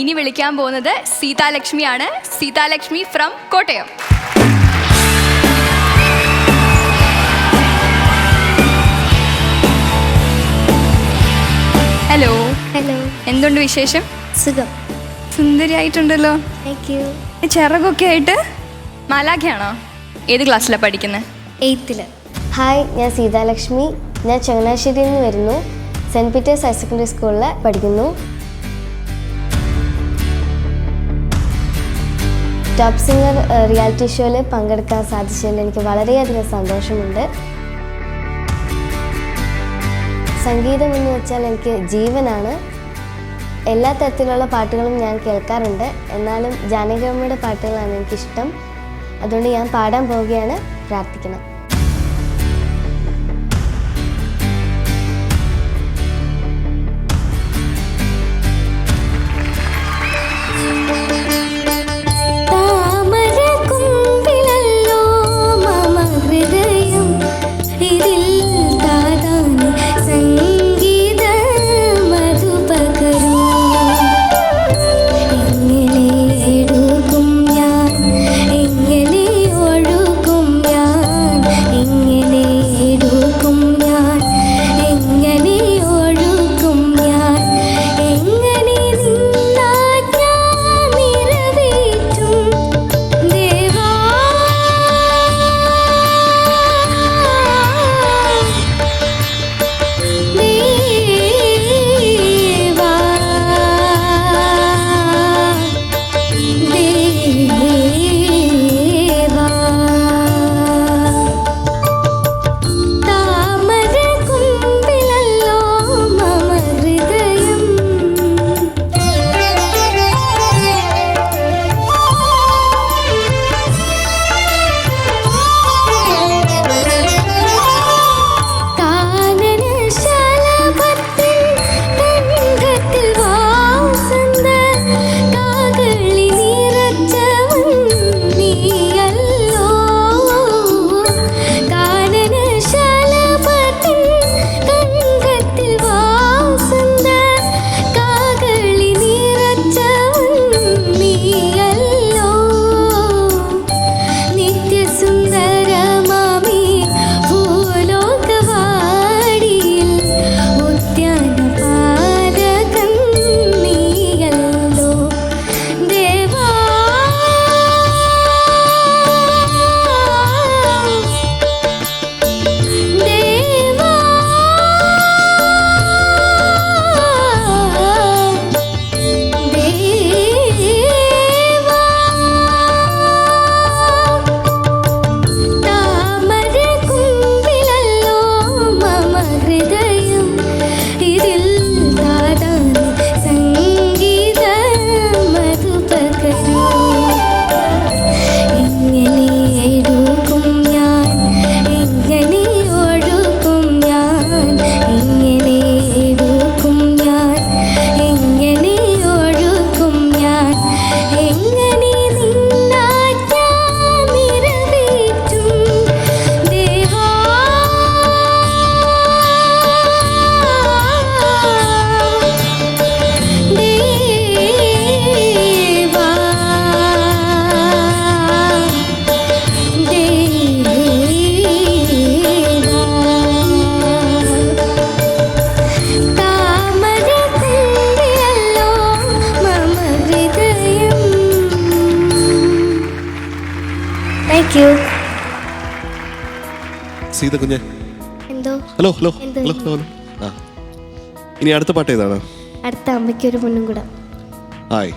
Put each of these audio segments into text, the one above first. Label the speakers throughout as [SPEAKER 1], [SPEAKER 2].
[SPEAKER 1] ഇനി വിളിക്കാൻ പോകുന്നത് സീതാലക്ഷ്മിയാണ്. Seethalakshmi from Kottayam. Hello
[SPEAKER 2] hello
[SPEAKER 1] എന്തുണ്ട് വിശേഷം?
[SPEAKER 2] സുഖം.
[SPEAKER 1] സുന്ദരിയായിട്ടുണ്ടല്ലോ.
[SPEAKER 2] താങ്ക് യു
[SPEAKER 1] ചിറകൊക്കെ ആയിട്ട് മാലാഖയാണോ? ഏത് ക്ലാസ്സിലാണ് പഠിക്കുന്നത്
[SPEAKER 2] എയ്ത്തിൽ
[SPEAKER 3] ഹായ് ഞാൻ സീതാലക്ഷ്മി. ഞാൻ ചങ്ങനാശ്ശേരിയിൽ നിന്ന് വരുന്നു. സെന്റ് പീറ്റേഴ്സ് ഹയർ സെക്കൻഡറി സ്കൂളിൽ പഠിക്കുന്നു. ടോപ്പ് സിംഗർ റിയാലിറ്റി ഷോയിൽ പങ്കെടുക്കാൻ സാധിച്ചതിൽ എനിക്ക് വളരെയധികം സന്തോഷമുണ്ട്. സംഗീതം എന്ന് വെച്ചാൽ എനിക്ക് ജീവനാണ്. എല്ലാ തരത്തിലുള്ള പാട്ടുകളും ഞാൻ കേൾക്കാറുണ്ട്. എന്നാലും ജാനകിയമ്മയുടെ പാട്ടുകളാണ് എനിക്കിഷ്ടം. അതുകൊണ്ട് ഞാൻ പാടാൻ പോവുകയാണ്. പ്രാർത്ഥിക്കണം.
[SPEAKER 4] സീത കുഞ്ഞെ.
[SPEAKER 3] എന്തോ?
[SPEAKER 4] Hello hello? Hello hello hello. ആ. ഇനി അടുത്ത പാട്ട് ഏതാണ്?
[SPEAKER 3] അടുത്ത അമ്മയ്ക്കൊരു പൊന്നും കൂടെ.
[SPEAKER 4] ഹായ്.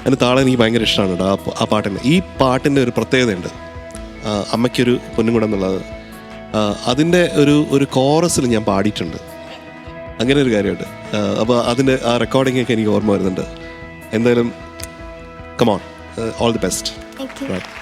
[SPEAKER 4] അതിന് താളം എനിക്ക് ഭയങ്കര ഇഷ്ടമാണ് കേട്ടോ ആ പ- ആ പാട്ടിന്. ഈ പാട്ടിന്റെ ഒരു പ്രത്യേകതയുണ്ട്. ആ, അമ്മയ്ക്കൊരു പൊന്നും കൂടെ എന്നുള്ളത്. ആ, അതിന്റെ ഒരു ഒരു കോറസിൽ ഞാൻ പാടിയിട്ടുണ്ട്. അങ്ങനെ ഒരു കാര്യമുണ്ട് അപ്പോൾ അതിന്റെ ആ റെക്കോർഡിംഗ് ഒക്കെ എനിക്ക് ഓർമ്മ വരുന്നുണ്ട്. എന്തായാലും come on all the best
[SPEAKER 3] thank you
[SPEAKER 4] right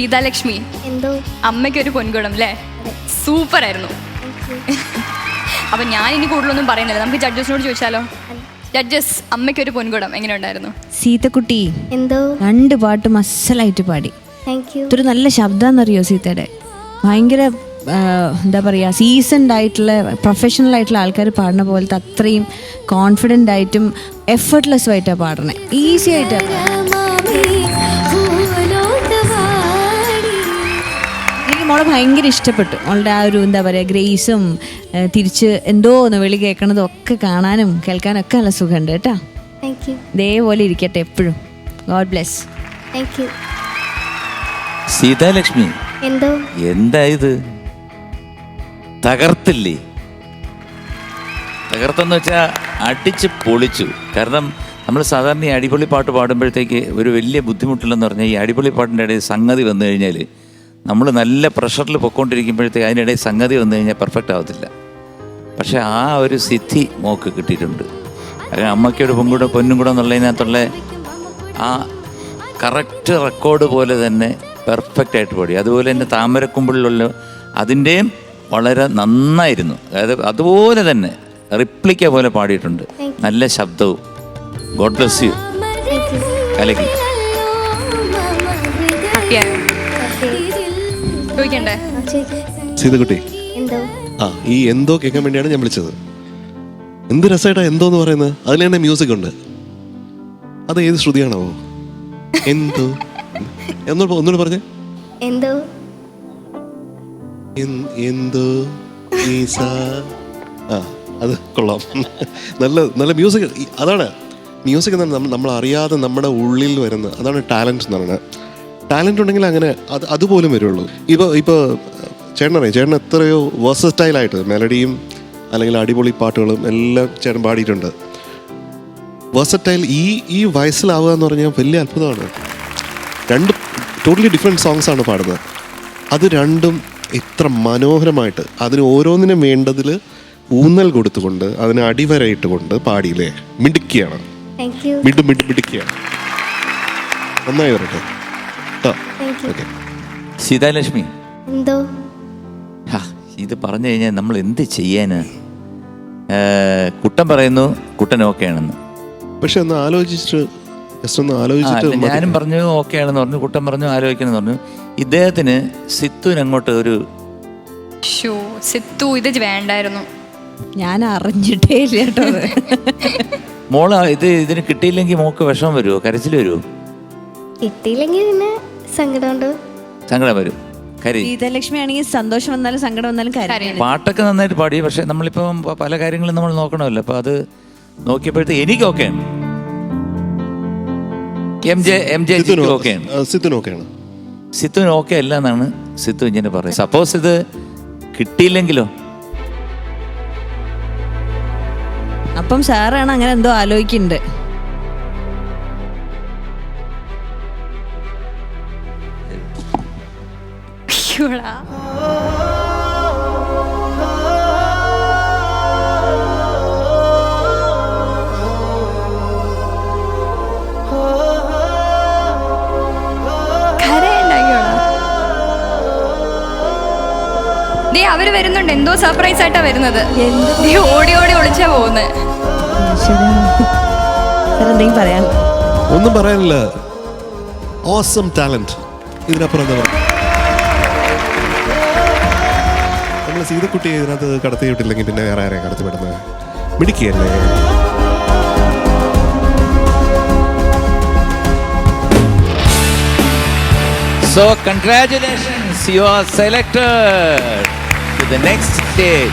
[SPEAKER 1] Seethalakshmi.
[SPEAKER 2] എന്തോ?
[SPEAKER 1] അമ്മയ്ക്കൊരു പൊൻകുടം അല്ലേ സൂപ്പർ ആയിരുന്നു അപ്പൊ ഞാൻ ഇനി കൂടുതലൊന്നും പറയുന്നില്ല. നമുക്ക് ജഡ്ജസിനോട് ചോദിച്ചാലോ? ജഡ്ജസ് അമ്മയ്ക്കൊരു പൊൻകുടം എങ്ങനെ ഉണ്ടായിരുന്നു
[SPEAKER 5] സീതക്കുട്ടി
[SPEAKER 2] എന്തോ?
[SPEAKER 5] രണ്ട് പാട്ടും അസലായിട്ട് പാടി.
[SPEAKER 2] ഒരു നല്ല
[SPEAKER 5] ശബ്ദം നല്ല ശബ്ദമെന്നറിയോ സീതയുടെ? ഭയങ്കര എന്താ പറയുക സീസൺഡ് ആയിട്ടുള്ള പ്രൊഫഷണൽ ആയിട്ടുള്ള ആൾക്കാർ പാടുന്ന പോലത്തെ അത്രയും കോൺഫിഡന്റ് ആയിട്ടും എഫേർട്ട്ലെസ്സും ആയിട്ടാണ് പാടണേ ഈസി ആയിട്ടാണ് മോളെ ഭയങ്കര ഇഷ്ടപ്പെട്ടു. മോളുടെ ആ ഒരു എന്താ പറയുക ഗ്രേസും തിരിച്ച് എന്തോ ഒന്ന് വിളി കേൾക്കണതും ഒക്കെ കാണാനും കേൾക്കാനും ഒക്കെ നല്ല സുഖമുണ്ട് കേട്ടോ.
[SPEAKER 2] താങ്ക് യു
[SPEAKER 5] ഇതേപോലെ ഇരിക്കട്ടെ എപ്പോഴും. God bless
[SPEAKER 2] thank you
[SPEAKER 6] Seethalakshmi
[SPEAKER 2] എന്തോ?
[SPEAKER 6] എന്താ ഇത്? തകർത്തില്ലേ? തകർത്തെന്ന് വെച്ചാൽ അടിച്ച് പൊളിച്ചു. കാരണം നമ്മൾ സാധാരണ ഈ അടിപൊളി പാട്ട് പാടുമ്പോഴത്തേക്ക് ഒരു വലിയ ബുദ്ധിമുട്ടില്ലെന്ന് പറഞ്ഞാൽ ഈ അടിപൊളി പാട്ടിന്റെ ഇടയിൽ സംഗതി വന്നു കഴിഞ്ഞാൽ നമ്മൾ നല്ല പ്രഷറിൽ പൊയ്ക്കൊണ്ടിരിക്കുമ്പോഴത്തേക്ക് അതിനിടയിൽ സംഗതി വന്നു കഴിഞ്ഞാൽ പെർഫെക്റ്റ് ആവത്തില്ല. പക്ഷെ ആ ഒരു സിദ്ധി മോക്ക് കിട്ടിയിട്ടുണ്ട്. കാരണം അമ്മയ്ക്കൊരു പൊങ്കൂടെ പൊന്നും കൂടെ എന്നുള്ളതിനകത്തുള്ള ആ കറക്റ്റ് റെക്കോർഡ് പോലെ തന്നെ പെർഫെക്റ്റ് ആയിട്ട് പാടി. അതുപോലെ തന്നെ താമരക്കുമ്പിളിലുള്ള അതിന്റെയും വളരെ നന്നായിരുന്നു. അതായത് അതുപോലെ തന്നെ റിപ്ലിക്ക പോലെ പാടിയിട്ടുണ്ട്. നല്ല ശബ്ദവും. ഗോഡ് ബ്ലസ് യു കലക്കി.
[SPEAKER 1] ചോദിക്കണ്ടേ
[SPEAKER 4] സീതക്കുട്ടി.
[SPEAKER 2] എന്തോ?
[SPEAKER 4] ആ ഈ എന്തോ കേൾക്കാൻ വേണ്ടിയാണ് ഞാൻ വിളിച്ചത്. എന്ത് രസമായിട്ടാ എന്തോ എന്ന് പറയുന്നത്? അതിൽ തന്നെ മ്യൂസിക് ഉണ്ട്. അത് ഏത് ശ്രുതിയാണോ എന്തോ? എന്നോട് ഒന്നുകൂടെ പറഞ്ഞേ.
[SPEAKER 2] എന്തോ?
[SPEAKER 4] എന്തോ? ഈ സാ. ആ അത് കൊള്ളാം. നല്ല നല്ല മ്യൂസിക് അതാണ്. മ്യൂസിക് എന്നാണ് നമ്മൾ നമ്മൾ അറിയാതെ നമ്മുടെ ഉള്ളിൽ വരുന്നത് അതാണ് ടാലന്റ് എന്ന് പറയുന്നത്. ടാലന്റ് ഉണ്ടെങ്കിൽ അങ്ങനെ അത് അതുപോലും വരുള്ളൂ. ഇപ്പോൾ ഇപ്പോൾ ചേട്ടനറിയാം? ചേട്ടൻ എത്രയോ വേഴ്സസ്റ്റൈലായിട്ട് മെലഡിയും അല്ലെങ്കിൽ അടിപൊളി പാട്ടുകളും എല്ലാം ചേട്ടൻ പാടിയിട്ടുണ്ട്. വേഴ്സറ്റൈൽ ഈ ഈ വയസ്സിലാവുക എന്ന് പറഞ്ഞാൽ വലിയ അത്ഭുതമാണ്. രണ്ട് ടോട്ടലി ഡിഫറെന്റ് സോങ്സ് ആണ് പാടുന്നത്. അത് രണ്ടും ഇത്ര മനോഹരമായിട്ട് അതിന് ഓരോന്നിനും വേണ്ടതിൽ ഊന്നൽ കൊടുത്തുകൊണ്ട് അതിന് അടിവരയിട്ടുകൊണ്ട് പാടിയില്ലേ? മിടുക്കിയാണ്. മിഡു മിഡു മിടുക്കിയാണ്. നന്നായി വരട്ടെ. ഓക്കെ
[SPEAKER 6] സീതാലക്ഷ്മി.
[SPEAKER 2] എന്തോ?
[SPEAKER 6] ഹാ, ഇത് പറഞ്ഞു കഴിഞ്ഞാൽ നമ്മൾ എന്ത് ചെയ്യാന്? കുട്ടൻ പറയുന്നു കുട്ടൻ ഓക്കെ ആണെന്ന്
[SPEAKER 4] പക്ഷെ ഒന്ന് ആലോചിച്ചിട്ട് ജസ്റ്റ് ഒന്ന് ആലോചിച്ചിട്ട്
[SPEAKER 6] ഞാനും പറഞ്ഞു ഓക്കെ ആണെന്ന് പറഞ്ഞു കുട്ടൻ പറഞ്ഞു ആലോചിക്കണം പറഞ്ഞു. ഇദ്ദേഹത്തിന് സിത്തുവിന് അങ്ങോട്ട് ഒരു
[SPEAKER 1] ഷോ സിത്തു ഇത് വേണ്ടായിരുന്നു.
[SPEAKER 5] ഞാൻ അറിഞ്ഞിട്ടേ ഇല്ല കേട്ടോ
[SPEAKER 6] മോൾ ഇത് ഇതിന് കിട്ടിയില്ലെങ്കിൽ മോക്ക് വിഷമം വരുമോ കരച്ചിൽ വരുമോ
[SPEAKER 2] കിട്ടിയില്ലെങ്കിൽ പിന്നെ സങ്കടമുണ്ട്?
[SPEAKER 6] സങ്കടം വരും. കരി.
[SPEAKER 5] ആണെങ്കിൽ സന്തോഷം വന്നാലും സങ്കടം വന്നാലും കാര്യം
[SPEAKER 6] പാട്ടൊക്കെ നന്നായിട്ട് പാടി പക്ഷെ നമ്മളിപ്പം പ- പല കാര്യങ്ങളും നമ്മൾ നോക്കണമല്ലോ. അപ്പൊ അത് നോക്കിയപ്പോഴത്തെ എനിക്ക് ഓക്കെയാണ് എം ജെ എം ജെ
[SPEAKER 4] സിത്തുന്
[SPEAKER 6] ഓക്കെയാണ്
[SPEAKER 4] ആ, സിത്തുന് ഓക്കെയാണ്
[SPEAKER 6] സിത്തുവിന് ഓക്കെ അല്ല എന്നാണ് സിത്തു ഇങ്ങനെ പറയുന്നത്. സപ്പോസ് ഇത് കിട്ടിയില്ലെങ്കിലോ?
[SPEAKER 5] അപ്പം സാറാണ് അങ്ങനെ എന്തോ ആലോചിക്കുന്നുണ്ട്.
[SPEAKER 1] അവർ വരുന്നുണ്ട്. എന്തോ സർപ്രൈസ് ആയിട്ടാ വരുന്നത്. ഓടി ഓടി ഒളിച്ചാ പോകുന്നത്
[SPEAKER 5] എന്തെങ്കിലും പറയാൻ?
[SPEAKER 4] ഒന്നും പറയാനില്ല. ഓസം ടാലന്റ് ഇതിനപ്പുറം എന്താ പറയുക? നമ്മൾ സീതക്കുട്ടിയെ ഇതിനകത്ത് കടത്തി വിട്ടില്ലെങ്കിൽ പിന്നെ വേറെ ആരെയും കടത്തി വിടുന്നത്? മിടിക്കുകയല്ലേ
[SPEAKER 6] so congratulations, you are selected. To the next stage.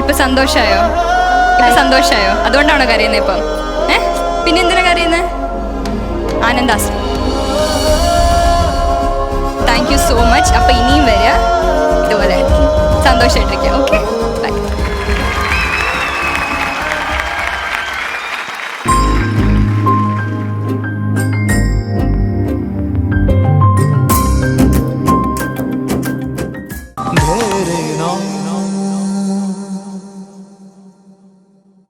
[SPEAKER 1] ഇപ്പൊ സന്തോഷായോ? ഇപ്പൊ സന്തോഷായോ? അതുകൊണ്ടാണോ കരയുന്നത് ഇപ്പം? ഏ? പിന്നെ എന്തിനാ കരയുന്നത് Anandas. Thank you so much അപ്പൊ ഇനിയും വരിക ഇതുപോലെ. സന്തോഷമായിട്ടിരിക്കുക. ഓക്കെ